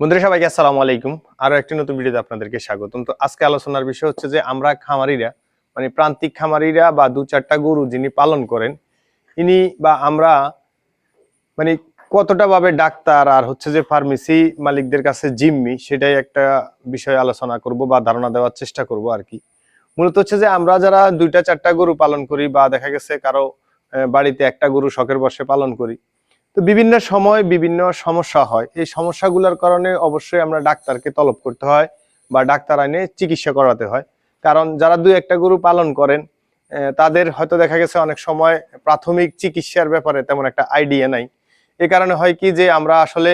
বন্ধুরা সবাইকে আসসালামু আলাইকুম। আরও একটি নতুন ভিডিওতে আপনাদেরকে স্বাগতম। তো আজকে আলোচনার বিষয় হচ্ছে যে আমরা খামারিরা মানে প্রান্তিক খামারিরা বা দু চারটা গরু যিনি পালন করেন, ইনি বা আমরা মানে কতটা ভাবে ডাক্তার আর হচ্ছে যে ফার্মেসি মালিকদের কাছে জিম্মি, সেটাই একটা বিষয় আলোচনা করব বা ধারণা দেওয়ার চেষ্টা করব আর কি। মূলত হচ্ছে যে আমরা যারা দুইটা চারটা গরু পালন করি বা দেখা গেছে কারও বাড়িতে একটা গরু শখের বসে পালন করি তো বিভিন্ন সময় বিভিন্ন সমস্যা হয়। এই সমস্যাগুলোর কারণে অবশ্যই আমরা ডাক্তারকে তলব করতে হয় বা ডাক্তার আইনে চিকিৎসা করাতে হয়। কারণ যারা দুই একটা গরু পালন করেন তাদের হয়তো দেখা গেছে অনেক সময় প্রাথমিক চিকিৎসার ব্যাপারে তেমন একটা আইডিয়া নাই। এ কারণে হয় কি যে আমরা আসলে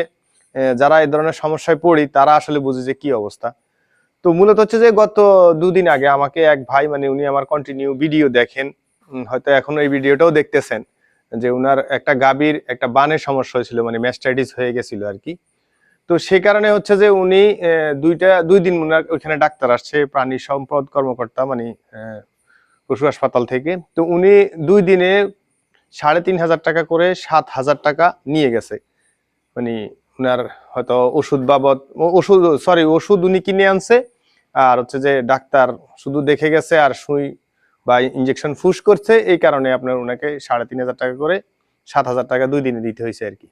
যারা এই ধরনের সমস্যায় পড়ি, তারা আসলে বুঝি যে কি অবস্থা। তো মূলত হচ্ছে যে গত দুদিন আগে আমাকে এক ভাই মানে উনি আমার কন্টিনিউ ভিডিও দেখেন হয়তো এখনও এই ভিডিওটাও দেখতেছেন। যে উনার একটা গাবির একটা বানের সমস্যা হয়েছিল মানে ম্যাস্টাইটিস হয়ে গেছিল আর কি। তো সে কারণে হচ্ছে যে উনি দুইটা, দুই দিন উনার ওইখানে ডাক্তার আসছে, প্রাণী সম্পদ কর্মকর্তা মানে পশু হাসপাতাল থেকে। তো উনি দুই দিনে সাড়ে তিন হাজার টাকা করে সাত হাজার টাকা নিয়ে গেছে। মানে উনার হয়তো ওষুধ বাবদ ওষুধ সরি ওষুধ উনি কিনে আনছে, আর হচ্ছে যে ডাক্তার শুধু দেখে গেছে আর সুই বা ইঞ্জেকশন ফুস করছে, এই কারণে আপনার ওনাকে সাড়ে তিন হাজার টাকা করে সাত হাজার টাকা দুই দিনে দিতে হয়েছে আর কি।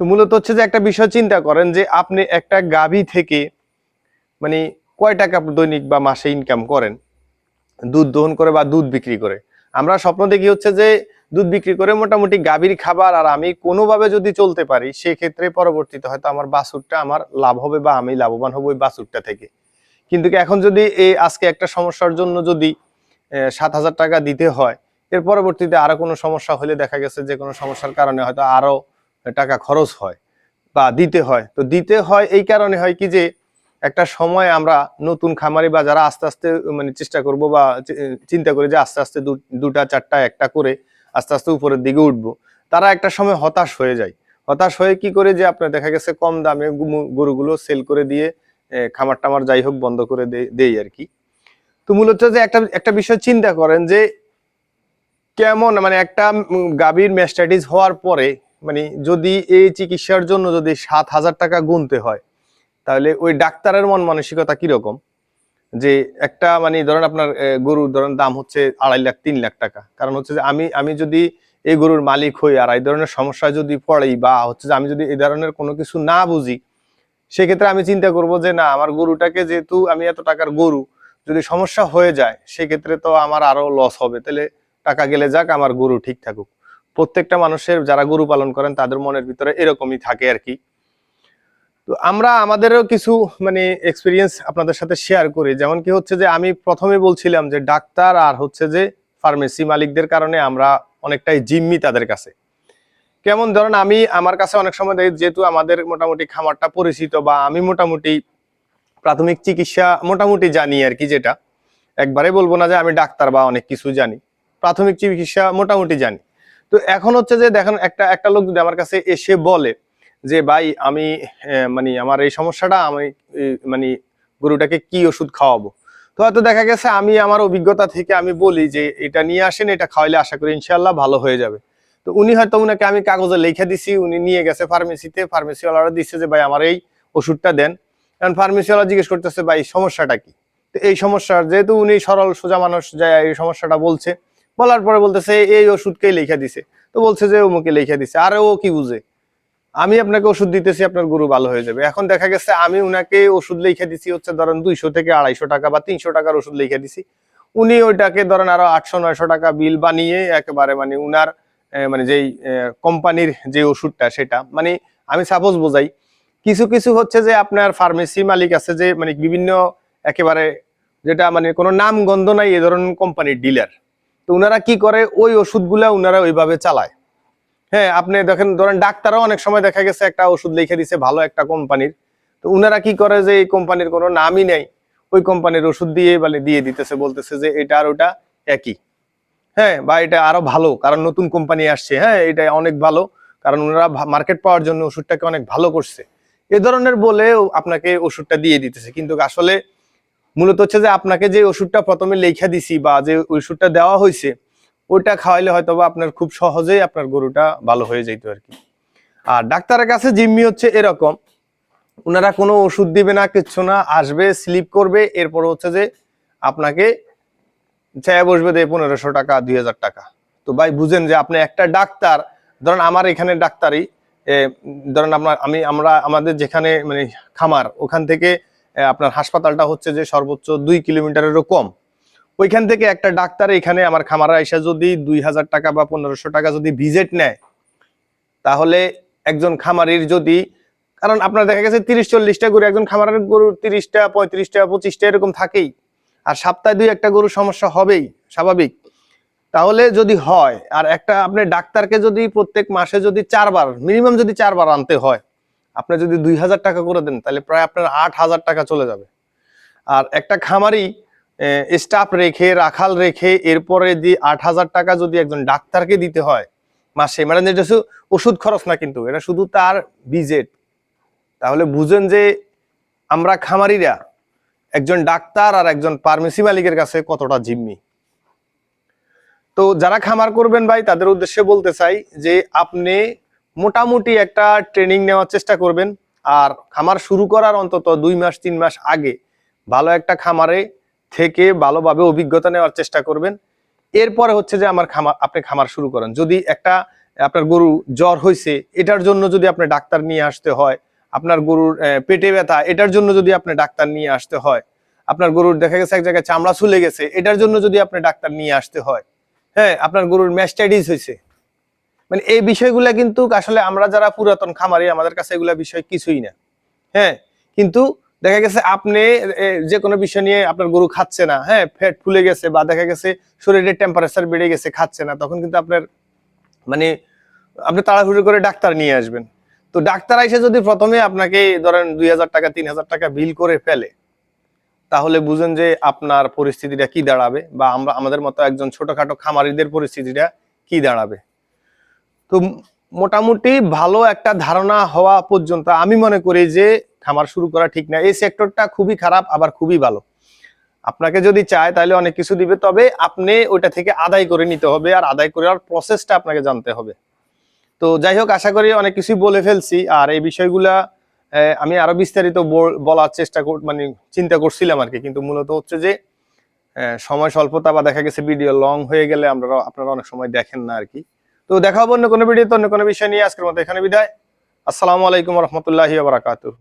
তো মূলত হচ্ছে যে একটা বিষয় চিন্তা করেন যে আপনি একটা গাভী থেকে মানে কয় টাকা দৈনিক বা মাসে ইনকাম করেন? দুধ দহন করে বা দুধ বিক্রি করে। আমরা স্বপ্ন দেখি হচ্ছে যে দুধ বিক্রি করে মোটামুটি গাভীর খাবার আর আমি কোনোভাবে যদি চলতে পারি, সেক্ষেত্রে পরবর্তীতে হয়তো আমার বাছুরটা আমার লাভ হবে বা আমি লাভবান হব ওই বাছুরটা থেকে। কিন্তু এখন যদি এই আজকে একটা সমস্যার জন্য যদি সাত হাজার টাকা দিতে হয়। এর পরবর্তীতে আরও কোনো সমস্যা হলে দেখা গেছে যে কোনো সমস্যার কারণে হয়তো আরও টাকা খরচ হয় বা দিতে হয়। তো দিতে হয় এই কারণে হয় কি যে, একটা সময় আমরা নতুন খামারি বা যারা আস্তে আস্তে মানে চেষ্টা করব বা চিন্তা করি যে আস্তে আস্তে দুটা, চারটা, একটা করে আস্তে আস্তে উপরের দিকে উঠবো। তারা একটা সময় হতাশ হয়ে যায়। হতাশ হয়ে কি করে যে আপনার দেখা গেছে কম দামে গরুগুলো সেল করে দিয়ে খামার টামার যাই হোক বন্ধ করে দেই আর কি। তো মূলত যে একটা একটা বিষয় চিন্তা করেন যে কেমন মানে একটা গাভীর ম্যাস্টাইটিস হওয়ার পরে মানে যদি এই চিকিৎসার জন্য যদি সাত হাজার টাকা গুনতে হয়, তাহলে ওই ডাক্তারের মন মানসিকতা কীরকম? যে একটা মানে ধরেন আপনার গরুর ধরেন দাম হচ্ছে আড়াই লাখ, তিন লাখ টাকা। কারণ হচ্ছে যে আমি আমি যদি এই গরুর মালিক হই আর এই ধরনের সমস্যায় যদি পড়ি বা হচ্ছে যে আমি যদি এই ধরনের কোনো কিছু না বুঝি, সেক্ষেত্রে আমি চিন্তা করব যে না, আমার গরুটাকে যেহেতু আমি এত টাকার গরু যদি সমস্যা হয়ে যায়, সেক্ষেত্রে তো আমার আরও লস হবে। তাহলে টাকা গেলে যাক, আমার গরু ঠিক থাকুক। প্রত্যেকটা মানুষের যারা গরু পালন করেন, তাদের মনের ভিতরে এরকমই থাকে আর কি। তো আমরা আমাদেরও কিছু মানে এক্সপিরিয়েন্স আপনাদের সাথে শেয়ার করি। যেমন কি হচ্ছে যে, আমি প্রথমে বলছিলাম যে, ডাক্তার আর হচ্ছে যে ফার্মেসি মালিকদের কারণে আমরা অনেকটাই জিম্মি তাদের কাছে। কেমন ধরেন, আমি, আমার কাছে অনেক সময় দেখি, যেহেতু আমাদের মোটামুটি খামারটা পরিচিত বা আমি মোটামুটি প্রাথমিক চিকিৎসা মোটামুটি জানি আর কি যেটা। একবারে বলব না যে আমি ডাক্তার বা অনেক কিছু জানি। প্রাথমিক চিকিৎসা মোটামুটি জানি। তো এখন হচ্ছে যে দেখেন, একটা একটা লোক যদি আমার কাছে এসে বলে যে, ভাই, আমি মানে আমার এই সমস্যাটা, আমি মানে গরুটাকে কি ওষুধ খাওয়াবো? তো হয়তো দেখা গেছে আমি আমার অভিজ্ঞতা থেকে আমি বলি যে, এটা নিয়ে আসেন, এটা খাওয়াইলে আশা করি ইনশাল্লাহ ভালো হয়ে যাবে। তো উনি হয়তো উনাকে আমি কাগজে লিখে দিছি, উনি নিয়ে গেছে ফার্মেসিতে ফার্মেসিওয়ালারা দিচ্ছে যে, ভাই, আমার এই ওষুধটা দেন। কারণ ফার্মেসিওয়ালা জিজ্ঞেস করতেছে, ভাই, সমস্যাটা কি? তো এই সমস্যার যেহেতু উনি সরল, সোজা মানুষ যায় এই সমস্যাটা বলছে, বলার পরে বলতেছে, এই ওষুধকেই লিখে দিছে। তো বলছে যে অমুকে লিখে দিছে। আর ও কি বুঝে? আমি আপনাকে ওষুধ দিতেছি, আপনার গরু ভালো হয়ে যাবে। এখন দেখা গেছে, আমি উনাকে ওষুধ লিখে দিছি, হচ্ছে ধরেন দুইশো থেকে আড়াইশো টাকা বা তিনশো টাকার ওষুধ লিখে দিছি। উনি ওইটাকে ধরেন আরও আটশো, নয়শো টাকা বিল বানিয়ে একেবারে মানে উনার মানে যেই কোম্পানির যে ওষুধটা, সেটা মানে আমি সাপোজ বোঝাই কিছু কিছু হচ্ছে যে আপনার ফার্মেসি মালিক আছে যে মানে বিভিন্ন একেবারে যেটা মানে কোনো নাম গন্ধ নাই এ ধরনের কোম্পানির ডিলার তো ওনারা কি করে? ওই ওষুধগুলা ওনারা ওইভাবে চালায়। হ্যাঁ আপনি দেখেন, ধরেন ডাক্তারও অনেক সময় দেখা গেছে একটা ওষুধ লিখে দিছে ভালো একটা কোম্পানির তো ওনারা কি করে যে এই কোম্পানির কোনো নামই নেই, ওই কোম্পানির ওষুধ দিয়ে বলে দিয়ে দিতেছে, বলতেছে যে এটা আর ওটা একই। হ্যাঁ বা এটা আরও ভালো, কারণ নতুন কোম্পানি আসছে। হ্যাঁ এটা অনেক ভালো, কারণ ওনারা মার্কেট পাওয়ার জন্য ওষুধটাকে অনেক ভালো করছে। এ ধরনের বলে আপনাকে ওষুধটা দিয়ে দিতেছে। কিন্তু আসলে মূলত হচ্ছে যে আপনাকে যে ওষুধটা প্রথমে লেখা দিছি বা যে ওষুধটা দেওয়া হয়েছে ওইটা খাওয়াইলে হয়তো বা আপনার খুব সহজেই আপনার গরুটা ভালো হয়ে যেত আর কি। আর ডাক্তারের কাছে জিম্মি হচ্ছে এরকম ওনারা কোনো ওষুধ দিবে না, কিচ্ছু না, আসবে স্লিপ করবে, এরপর হচ্ছে যে আপনাকে চায় বসবে দিয়ে পনেরোশো টাকা, দুই হাজার টাকা। তো ভাই বুঝেন যে আপনি একটা ডাক্তার, ধরেন আমার এখানে ডাক্তারই ধরেন আপনার আমি, আমরা, আমাদের যেখানে মানে খামার, ওখান থেকে আপনার হাসপাতালটা হচ্ছে যে সর্বোচ্চ দুই কিলোমিটারেরও কম। ওইখান থেকে একটা ডাক্তার এখানে আমার খামারে এসে যদি দুই হাজার টাকা বা পনেরোশো টাকা যদি ভিজিট নেয়, তাহলে একজন খামারির যদি, কারণ আপনার দেখা গেছে তিরিশ চল্লিশটা গরু, একজন খামারের গরু তিরিশটা, পঁয়ত্রিশটা, পঁচিশটা এরকম থাকেই। আর সপ্তাহে দুই একটা গরু সমস্যা হবেই, স্বাভাবিক। তাহলে যদি হয়, আর একটা আপনি ডাক্তারকে যদি প্রত্যেক মাসে যদি চারবার মিনিমাম যদি চারবার আনতে হয়, আপনি যদি দুই হাজার টাকা করে দেন, তাহলে প্রায় আপনার আট হাজার টাকা চলে যাবে। আর একটা খামারি স্টাফ রেখে, রাখাল রেখে, এরপরে যে আট হাজার টাকা যদি একজন ডাক্তারকে দিতে হয়, মাসে মানে এটা শুধু ওষুধ খরচ না কিন্তু, এটা শুধু তার বিজেট তাহলে বুঝেন যে আমরা খামারিরা, একজন ডাক্তার আর একজন ফার্মেসি মালিকের কাছে কতটা জিম্মি। তো যারা খামার করবেন ভাই, তাদের উদ্দেশ্যে বলতে চাই যে আপনি মোটামুটি একটা ট্রেনিং নেওয়ার চেষ্টা করবেন। আর খামার শুরু করার অন্তত দুই মাস, তিন মাস আগে ভালো একটা খামারে থেকে ভালোভাবে অভিজ্ঞতা নেওয়ার চেষ্টা করবেন। এরপরে হচ্ছে যে আমার খামার, আপনি খামার শুরু করেন। যদি একটা, আপনার গরু জ্বর হয়েছে এটার জন্য যদি আপনি ডাক্তার নিয়ে আসতে হয়, আপনার গরুর পেটে ব্যথা, এটার জন্য যদি আপনি ডাক্তার নিয়ে আসতে হয়, আপনার গরুর দেখা গেছে এক জায়গায় চামড়া ছুলে গেছে, এটার জন্য যদি আপনি ডাক্তার নিয়ে আসতে হয় হ্যাঁ আপনার গরুর ম্যাস্টাইটিস হয়েছে মানে এই বিষয়গুলা কিন্তু আসলে আমরা যারা পুরাতন খামারি, আমাদের কাছে এগুলা বিষয় কিছুই না। হ্যাঁ কিন্তু দেখা গেছে আপনি যে কোনো বিষয় নিয়ে আপনার গরু খাচ্ছে না হ্যাঁ ফ্যাট ফুলে গেছে বা দেখা গেছে শরীরের টেম্পারেচার বেড়ে গেছে, খাচ্ছে না, তখন কিন্তু আপনার মানে আপনি তাড়াহুড়ো করে ডাক্তার নিয়ে আসবেন। তো ডাক্তার এসে যদি প্রথমে আপনাকে ধরেন দুই হাজার টাকা, তিন হাজার টাকা বিল করে ফেলে তাহলে বুঝেন যে আপনার পরিস্থিতিটা কি দাঁড়াবে বা আমরা, আমাদের মতো একজন ছোটখাটো খামারিদের পরিস্থিতিটা কি দাঁড়াবে। তো মোটামুটি ভালো একটা ধারণা হওয়া পর্যন্ত আমি মনে করি যে খামার শুরু করা ঠিক না। এই সেক্টরটা খুবই খারাপ, আবার খুবই ভালো। আপনাকে যদি চায় তাহলে অনেক কিছু দিবে, তবে আপনি ওইটা থেকে আদায় করে নিতে হবে আর আদায় করার প্রসেসটা আপনাকে জানতে হবে। তো যাই হোক, আশা করি অনেক কিছুই বলে ফেলছি। আর এই বিষয়গুলা আমি আরও বিস্তারিত বলার চেষ্টা মানে চিন্তা করছিলাম আর কি, কিন্তু মূলত হচ্ছে যে সময় স্বল্পতা বা দেখা গেছে ভিডিও লং হয়ে গেলে আমরা আপনারা অনেক সময় দেখেন না আর কি। তো দেখা হব অন্য কোনো ভিডিও তো, অন্য কোনো বিষয় নিয়ে, আজকের মতো এখানে বিদায়। আসসালামু আলাইকুম রহমতুল্লাহি বারাকাতুহ।